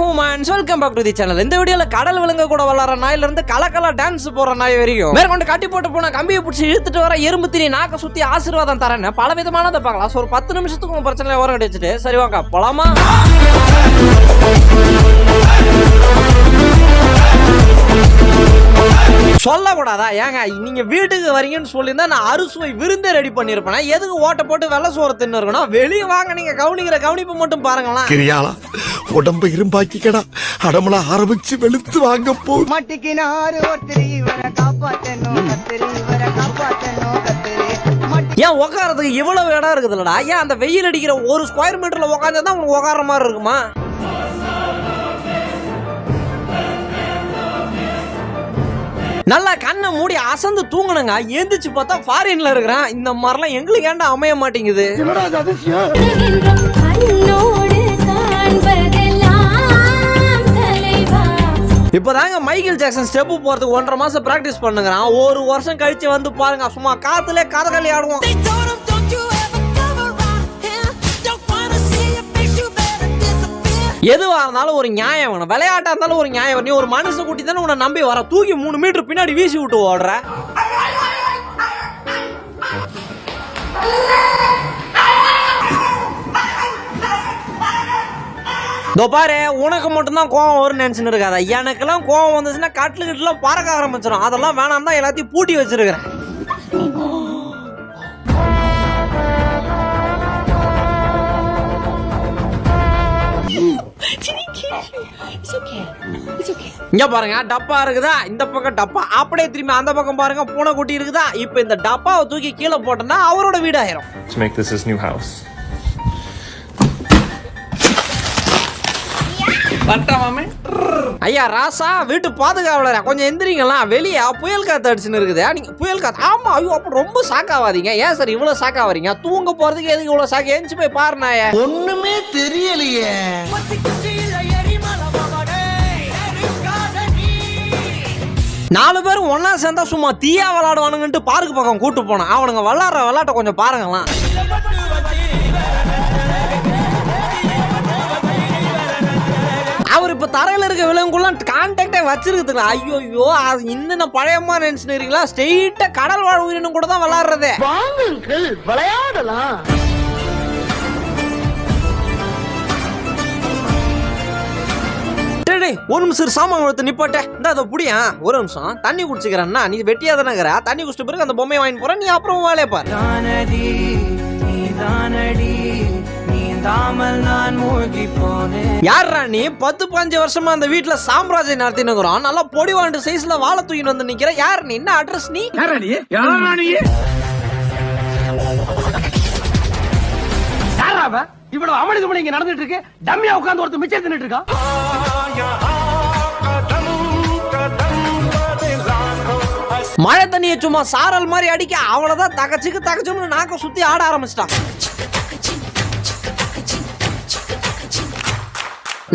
Humans welcome back to the channel இந்த வீடியோல கடல் விலங்கு கூட விளாட்ற நாயில இருந்து கலக்கலா டான்ஸ் போற நாய் வரைக்கும். மேற்கொண்டு கட்டி போட்டு போன கம்பியை பிடிச்சி இழுத்துட்டு வர எறும்பு திணி நாக்க சுத்தி ஆசீர்வாதம் தரேன்னு பல விதமானதை பார்க்கலாம். ஸோ ஒரு பத்து நிமிஷத்துக்கு உங்க பிரச்சனை ஓரம் கிடைச்சிட்டு சரி வாங்க போலாமா? சொல்லக்கூடாதா? ஏங்க நீங்க வீட்டுக்கு வரீங்கன்னு சொல்லியிருந்தா நான் அறுசுவை விருந்தே ரெடி பண்ணியிருப்பேன்? எதுக்கு ஓட்ட போட்டு வெள்ளை சோறு தின்னு இருக்கணும்? வெளியே வாங்க நீங்க கவனிக்கிற கவனிப்பு மட்டும் பாருங்களேன். கிரியாளா உடம்ப இரும்பாக்கிக்கடா. அடமலா ஆரம்பிச்சு வெளுத்து வாங்க போ. மட்டிக்கினாரு ஒருத்தர் இவரை காப்பாத்தணும் கத்திரி இவரை காப்பாத்தணும் கத்திரி ஏன் உட்காரத்துக்கு இவ்வளவு இடம் இருக்குதுல்லடா? ஏன் அந்த வெயில் அடிக்கிற ஒரு ஸ்கொயர் மீட்டர்ல உட்காந்தா தான் உனக்கு உட்கார மாதிரி இருக்குமா? நல்லா கண்ணை மூடி அசந்து தூங்கணுங்க எந்திரிச்சு பார்த்தா ஃபாரின்ல இருக்கிறேன். இந்த மாதிரிலாம் எங்களுக்கு ஏன்டா அமைய மாட்டேங்குது? இப்போதாங்க மைக்கேல் ஜாக்சன் ஸ்டெப்பு போறதுக்கு ஒன்றரை மாசம் பிராக்டிஸ் பண்ணுங்கிறான் ஒரு வருஷம் கழிச்சு வந்து பாருங்க சும்மா காத்துல கதகளி ஆடுவோம் எதுவாக இருந்தாலும் ஒரு நியாயம் வேணும். விளையாட்டாக இருந்தாலும் ஒரு நியாயம் வேணும். நீ ஒரு மனுஷ கூட்டி தானே உன்னை நம்பி வர. தூக்கி மூணு மீட்டர் பின்னாடி வீசி விட்டு ஓடுற. இதோ பாரு உனக்கு மட்டும்தான் கோவம் வரும்னு நினச்சின்னு இருக்காத. எனக்கெல்லாம் கோவம் வந்துச்சுன்னா கட்டில் கட்டிலாம் பறக்க ஆரம்பிச்சிடும் அதெல்லாம் வேணாம் தான் எல்லாத்தையும் பூட்டி வச்சிருக்கிறேன். இங்க பாருங்க டப்பா இருக்குதா? இந்த பக்கம் டப்பா. அப்படியே திரும்பி அந்த பக்கம் பாருங்க பூனை குட்டி இருக்குதா? இப்போ இந்த டப்பாவை தூக்கி கீழே போட்டோம்னா அவரோட வீடு ஆயிரும். To make this his new house. ஐயா ராசா வீட்டு பாதுகாவலரா? கொஞ்சம் எந்திரிங்களா வெளியே புயல் காத்து அடிச்சுன்னு இருக்குது. நீங்க புயல் காத்து. ஆமா ஐயோ அப்ப ரொம்ப சாக்காவாதீங்க ஏன் சார் இவ்வளவு சாக்காவாதீங்க தூங்க போறதுக்கு எதுக்கு இவ்வளவு சாக்கு எந்திச்சு போய் பாருனாய ஒண்ணுமே தெரியலையே. நாலு பேரும் ஒன்னா சேர்ந்தா சும்மா தீயா விளாடுவானுங்கன்ட்டு பார்க்கு பக்கம் கூட்டு போனேன். அவனுங்க விளாடுற விளாட்ட கொஞ்சம் பாருங்களாம் அவர் இப்ப தரையில இருக்க விலங்குலாம் கான்டாக்டே வச்சிருக்குதுங்களா ஐயோ ஐயோ அது இன்னும் நான் பழையமா இருக்கீங்களா? ஸ்ட்ரெயிட்டா கடல் வாழ் உயிரினம் கூட தான் விளாடுறதே விளையாடலாம். டேய், டேய், ஒரு நிமிஷம் சாமான் எடுத்து நிப்பாட்ட. இந்த அதை புடியா? ஒரு நிமிஷம். தண்ணி குடிச்சுக்கிறேன்னா நீ வெட்டியா தானே தண்ணி குடிச்சிட்ட பிறகு அந்த பொம்மையை வாங்கி போற நீ அப்புறம் வேலையை பாரு. யார்ரா நீ? பத்து பாஞ்சு வருஷமா அந்த வீட்டுல சாம்ராஜ்யம் நடத்தினுக்குறோம் நல்லா பொடி வாண்டு சைஸ்ல வாழை தூக்கிட்டு வந்து நிக்கிற. யார் நீ? என்ன அட்ரஸ் நீ? இவ்வளவு அமளி துமளி இங்க நடந்துட்டு இருக்கு? டம்மியா உட்கார்ந்து ஒருத்தர் மிச்சம் தின்னுட்டு இருக்கா? மழை தண்ணியை சும்மா சாரல் மாதிரி அடிக்க அவ்வளோதான் தகச்சுக்கு தகச்சும்னு நாக்க சுற்றி ஆட ஆரம்பிச்சிட்டான்.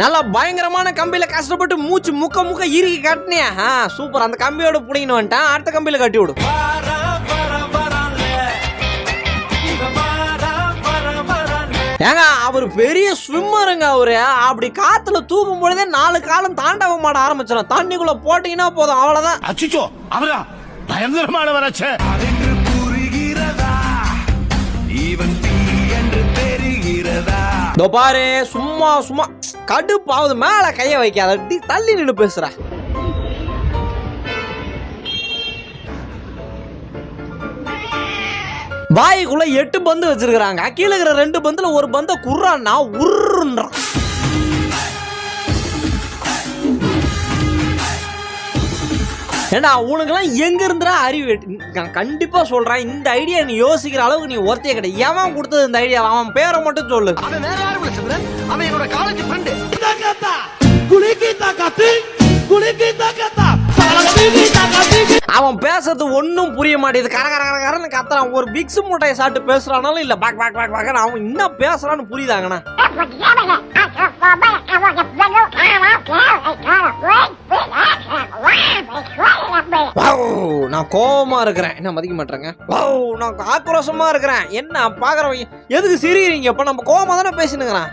நல்லா பயங்கரமான கம்பியில கஷ்டப்பட்டு மூச்சு முக்க முக்க இறுக்கி கட்டினியா. ஆ சூப்பர். அந்த கம்பியோட புடிங்கன்னு வந்துட்டான். அடுத்த கம்பியில கட்டி விடு. ஏங்க அவர் பெரிய ஸ்விம்மருங்க அவரு. அப்படி காத்துல தூக்கும் பொழுதே நாலு காலம் தாண்டவம் ஆட ஆரம்பிச்சிடும். தண்ணிக்குள்ள போட்டீங்கன்னா போதும். அவ்வளவுதான். அச்சுச்சோ அவரா? பயங்கரமான வராச்சே இதோ பாரு சும்மா சும்மா கடுப்பாவது மேல கைய வைக்காத தள்ளி நின்னு பேசுற. வாய்க்குள்ள எட்டு பந்து வச்சிருக்காங்க கீழே இருக்கிற ரெண்டு பந்துல ஒரு பந்த குர்றான்னா உருன்றான் ஏண்டா உனக்கெல்லாம் எங்க இருந்துடா அறிவு? நான் கண்டிப்பா சொல்றேன் இந்த ஐடியா நீ யோசிக்கிற அளவுக்கு நீ ஒருத்தைய கிடையாது. எவன் கொடுத்தது இந்த ஐடியா அவன் பேரை மட்டும் சொல்லு. அவன் வேற யாரும் இல்ல சந்திரன் அவன் என்னோட காலேஜ் ஃப்ரெண்டு அவன் பேசுறது ஒன்றும் புரிய மாட்டேது கர கர கர கரன்னு கத்துறான். ஒரு பிக்ஸ் மூட்டையை சாப்பிட்டு பேசுறானாலும் இல்லை. பாக் பாக் பாக் பாக் அவன் என்ன பேசுறான்னு புரியுதாங்கண்ணா? நான் கோபமா இருக்கிறேன். என்ன மதிக்க மாட்டேங்க வாவ், நான் ஆக்ரோஷமா இருக்கிறேன். என்ன பாக்குறவங்க எதுக்கு சிரிக்கிறீங்க? இப்ப நம்ம கோபமா தானே பேசினுங்கிறான்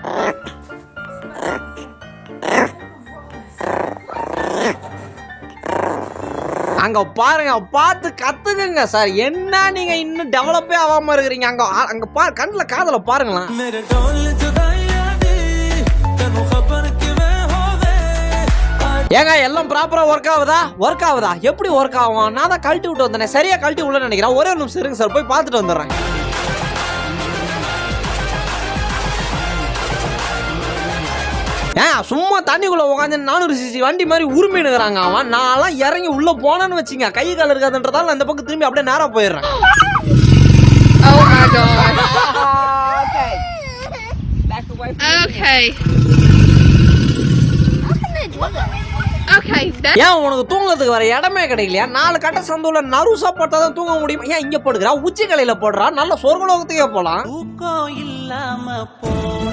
அங்க பாருங்க பார்த்து கத்துக்குங்க சார். என்ன நீங்க இன்னும் டெவலப்பே ஆகாம இருக்கிறீங்க? அங்க அங்க பா கண்ணுல காதல பாருங்களேன். ஏங்க எல்லாம் ப்ராப்பரா ஒர்க் ஆகுதா? ஒர்க் ஆகுதா? எப்படி ஒர்க் ஆகும்? நான் தான் கழட்டி விட்டு வந்தேன். சரியா கழட்டி விடலன்னு நினைக்கிறேன். ஒரே நிமிஷம் இருங்க சார். போய் பார்த்துட்டு வந்துடுறேன். ஏன் சும்மா தண்ணிக்குள்ள உட்காந்து நானூறு சிசி வண்டி மாதிரி உரிமைனுங்கிறாங்க அவன். நான்லாம் இறங்கி உள்ள போனேன்னு வச்சுங்க. கை கால் இருக்காதுன்றதால இந்த பக்கம் திரும்பி அப்படியே நேரா போயிடுறேன். Okay. Okay, ஏன் உனக்கு தூங்குறதுக்கு வர இடமே கிடைக்கலையா? நாலு கட்ட சந்தோல நறுசா போட்டா தான் தூங்க முடியும்? ஏன் இங்க போடுகிறா? உச்சி கலையில போடுறா? நல்ல சொர்க்கலோகத்துக்கே போலாம். தூக்கம் இல்லாம போனா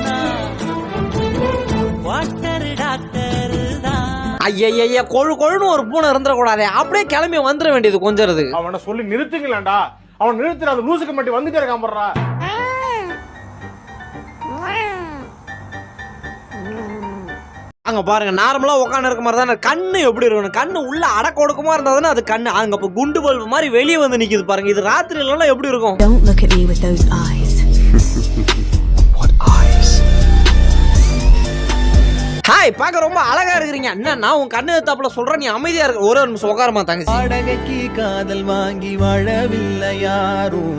வாட்டர் டாக்டர் ஐயய்ய கொழு கொழுன்னு ஒரு பூனை இருந்துடக்கூடாதே. அப்படியே கிளம்பி வந்துட வேண்டியது கொஞ்சிறதுக்கு அவனை சொல்லி நிறுத்துங்களேன்டா. அவன் நிறுத்துற அது லூசுக்கு மட்டும் வந்துட்டே இருக்கான் போடுறா அங்க பாருங்க நார்மலா உட்காந்து இருக்க மாதிரி தானே கண்ணு எப்படி இருக்கணும்? கண்ணு உள்ள அடக்க ஒடுக்கமா இருந்தா தானே அது கண்ணு? அங்க இப்ப குண்டு பல்பு மாதிரி வெளியே வந்து நிக்குது பாருங்க. இது ராத்திரில எல்லாம் எப்படி இருக்கும்? ஹாய் பார்க்க ரொம்ப அழகா இருக்கிறீங்க. என்ன நான் உன் கண்ணு தப்புல சொல்றேன். நீ அமைதியா இருக்க ஒரு நிமிஷம் உட்காரமா தங்கச்சி? வாடகைக்கு காதல் வாங்கி வாழவில்லை யாரும்.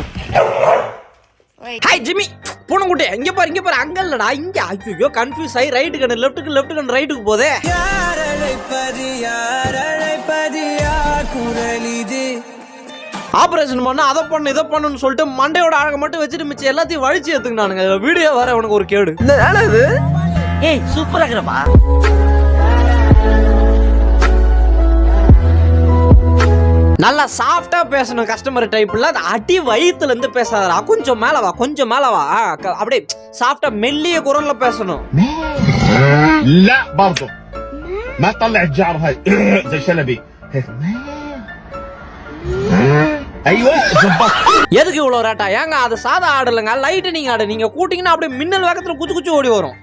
ஹாய் ஜிம்மி பூனைக்குட்டி இங்க பாரு இங்க பாரு. அங்க இல்லடா இங்க. ஐயோ கன்ஃபியூஸ் ஆகி ரைட்டு கண்ணு லெஃப்ட்டுக்கு லெஃப்ட் கண்ணு ரைட்டுக்கு போதே. யார் அழைப்பது யார் அழைப்பது யார் குரல் இது? ஆபரேஷன் பண்ண அதை பண்ணு இதை பண்ணுன்னு சொல்லிட்டு மண்டையோட அழகை மட்டும் வச்சுட்டு மிச்சம் எல்லாத்தையும் வழிச்சு எடுத்துக்கினானுங்க. வீடியோ வர உனக்கு ஒரு கேடு. ஏய் சூப்பரா இருக்கிறப்பா நல்லா சாஃப்டா பேசணும் கஸ்டமர் டைப்ல அது அடி வயித்துல இருந்து பேசாதடா கொஞ்சம் மேல வா கொஞ்சம் மேல வா ஆ, க- அப்படியே சாஃப்டா மெல்லிய குரல்ல பேசணும் لا برضه ما تطلع الجعر هاي زي شلبي ايوه ظبطت எதுக்கு இவ்வளவு ரேட்டா ஏங்க அது சாதா ஆடு இல்லைங்க லைட்டனிங் ஆடு. நீங்க கூட்டிங்கன்னா அப்படியே மின்னல் வேகத்துல குச்சி குச்சி ஓடி வரும்.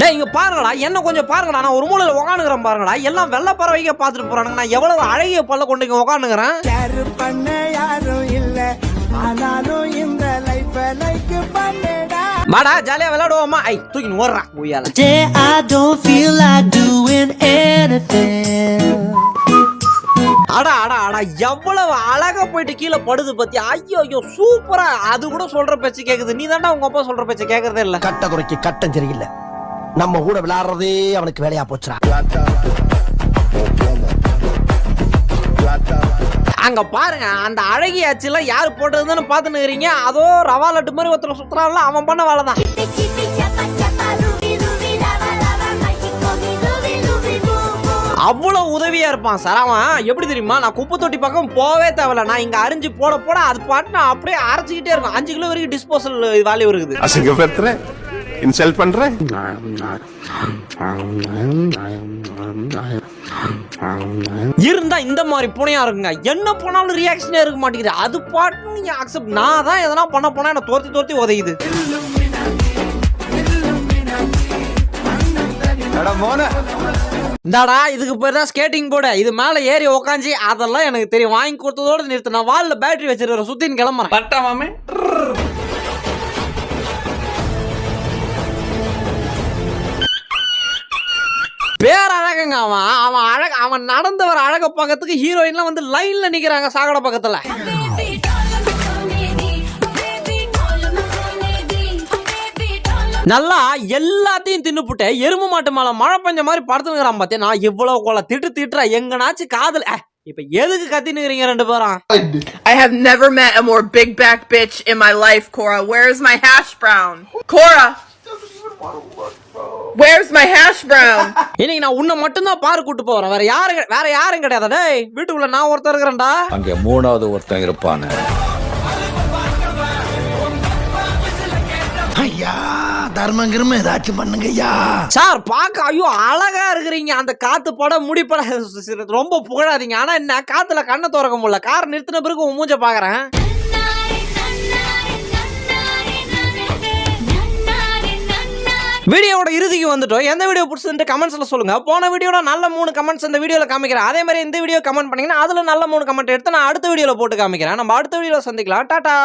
டேய் இங்க பாருங்கடா. என்ன கொஞ்சம் பாருங்கடா. நான் ஒரு மூலையில உட்காந்துக்கிறேன் பாருங்கடா. எல்லாம் வெள்ள பறவைங்க பார்த்துட்டு போறானுங்க. நான் எவ்வளவு அழகிய பல்ல கொண்டு இங்க உட்காந்துக்கிறேன் யாரு பண்ண யாரும் இல்ல. ஆனாலும் இந்த லைஃப் லைக் பண்ணடா. வாடா ஜாலியா விளையாடுவோமா? ஐ தூக்கி ஓடுறான் எவ்வளவு அழகா போயிட்டு கீழே படுது பத்தி ஐயோ ஐயோ சூப்பரா. அது கூட சொல்ற பேச்சு கேக்குது. நீ தாண்டா உங்க அப்பா சொல்ற பேச்சு கேக்குறதே இல்ல. கட்ட குறைக்கு கட்டம் சரியில்லை. நம்ம கூட விளையாடுறதே அவனுக்கு வேலையா போச்சுடா. அங்க பாருங்க அந்த அழகிய அச்சுலாம் யாரு போட்டதுன்னு பாத்துன்னு இருக்கிறீங்க. அதோ ரவா லட்டு மாதிரி ஒருத்தர் சுத்துறான்ல அவன் பண்ண வேலை தான் boo. அவ்வளவு உதவியா இருப்பான் சார். அவன் எப்படி தெரியுமா? நான் குப்பை தொட்டி பக்கம் போவே தேவையில்ல. நான் இங்க அரிஞ்சு போட போட அது பாட்டு நான் அப்படியே அரைச்சிக்கிட்டே இருக்கும் அஞ்சு கிலோ வரைக்கும் டிஸ்போசல் வேல்யூ இருக்குது. அசிங்கப்படுத்துறேன் இன்சல்ட் பண்றேன் இருந்தா இந்த மாதிரி பூனையா இருக்குங்க. என்ன போனாலும் ரியாக்ஷனே இருக்க மாட்டேங்குது. அது பாட்டு நீங்க அக்செப்ட் நான் தான் எதனா பண்ண போனா என்ன தோர்த்தி தோர்த்தி உதையுது. இந்தாடா இதுக்கு பேர் தான் ஸ்கேட்டிங் போர்டு இது மேல ஏறி உக்காஞ்சி அதெல்லாம் எனக்கு தெரியும். வாங்கி கொடுத்ததோட நிறுத்து. நான் வால்ல பேட்டரி வச்சிருக்கிற சுத்தின்னு கிளம்புறேன். பட்டாமாமே. பேர் அழகுங்க அவன். அவன் அழக அவன் நடந்து வர அழக பக்கத்துக்கு ஹீரோயின்லாம் வந்து லைன்ல நிக்கிறாங்க சாகட பக்கத்துல. நல்லா எல்லாத்தையும் தின்னுப்புட்டு எருமை மாட்டு மேல மழை பெஞ்ச மாதிரி படுத்துனுங்கிறான் பாத்தியா? நான் இவ்வளவு கொலை திட்டு திட்டுற. எங்கனாச்சும் காதல். இப்ப எதுக்கு கத்தினுக்கிறீங்க ரெண்டு பேரும்? I have never met a more big back bitch in my life, Cora. Where's my hash brown? Cora! Where's my hash brown? இன்னைக்கு நான் உன்னை மட்டும்தான் பாரு கூட்டு போறேன். வேற யாரும் கிடை- வேற யாரும் கிடையாது. டேய் வீட்டுக்குள்ள நான் ஒருத்தர் இருக்கிறேன்டா. அங்க மூணாவது ஒருத்தன் இருப்பானு. ஐயா! தர்மம் கிரும ஏதாச்சும் பண்ணுங்க ஐயா சார் பார்க்க ஐயோ அழகா இருக்கிறீங்க. அந்த காத்து படம் முடிப்பட ரொம்ப புகழாதீங்க. ஆனா என்ன காத்துல கண்ணை திறக்க முடியல. கார் நிறுத்தின பிறகு உன் மூஞ்ச பாக்குறேன் வீடியோட வீடியோவோட இறுதிக்கு வந்துட்டோம். எந்த வீடியோ பிடிச்சிருந்து கமெண்ட்ஸில் சொல்லுங்கள் போன வீடியோட நல்ல மூணு கமெண்ட்ஸ் இந்த வீடியோவில் காமிக்கிறேன். அதே மாதிரி இந்த வீடியோ கமெண்ட் பண்ணிங்கன்னா அதில் நல்ல மூணு கமெண்ட் எடுத்து நான் அடுத்த வீடியோவில் போட்டு காமிக்கிறேன். நம்ம அடுத்த வீடியோவில் சந்திக்கலாம். டாட்டா